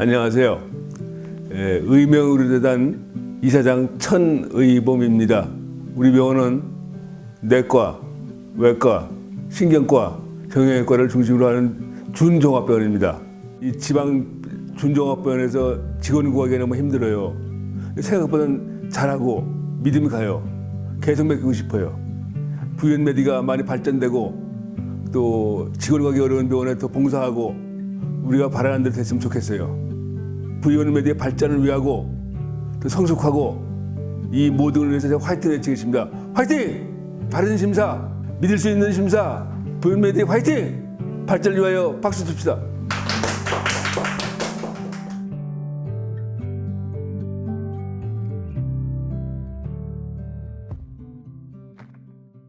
안녕하세요. 예, 의명의료재단 이사장 천의범입니다. 우리 병원은 내과, 외과, 신경과, 정형외과를 중심으로 하는 준종합병원입니다. 이 지방 준종합병원에서 직원 구하기 너무 힘들어요. 생각보다는 잘하고 믿음이 가요. 계속 맡기고 싶어요. 부연 메디가 많이 발전되고 또 직원 구하기 어려운 병원에 더 봉사하고 우리가 바라는 대로 됐으면 좋겠어요. 부연 메디의 발전을 위하고 더 성숙하고 이 모든 걸 위해서 제가 화이팅 외치겠습니다. 화이팅! 바른 심사, 믿을 수 있는 심사, 부연 메디 화이팅! 발전을 위하여 박수 칩시다.